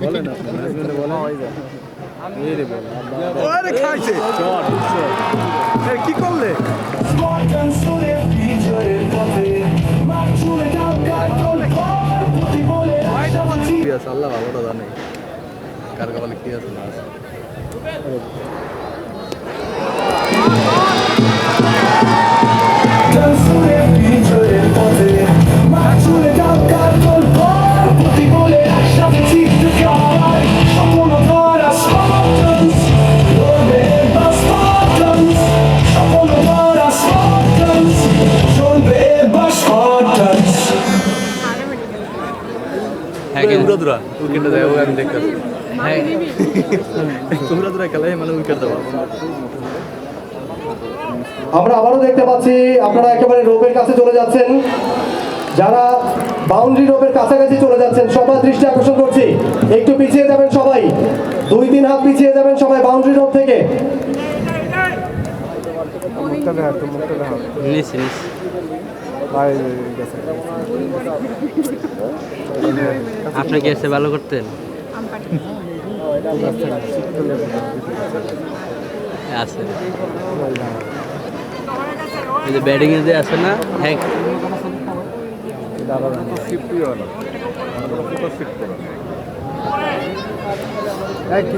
বলেন কি করলে? আল্লাহ ভালোটা জানে। কার কপালে কি আছে? না হ্যাঁ দেয় ও আমি দেখতেছি হ্যাঁ। খেলায় মানে উইকেট দেওয়া। আমরা আবারও দেখতে পাচ্ছি আপনারা একেবারে রোপের কাছে চলে যাচ্ছেন। যারা বাউন্ডারি রোপের কাছাকাছি চলে যাচ্ছেন সবার দৃষ্টি আকর্ষণ করছি। একটু পিছিয়ে যাবেন সবাই। দুই তিন হাত পিছিয়ে যাবেন সবাই বাউন্ডারি রোপ থেকে। নিচ্ছি নিচ্ছি আপনি কি এসে ভালো করতেন? আছে। ব্যাটিং এ যে আছে না হ্যাঁ। ফিফটি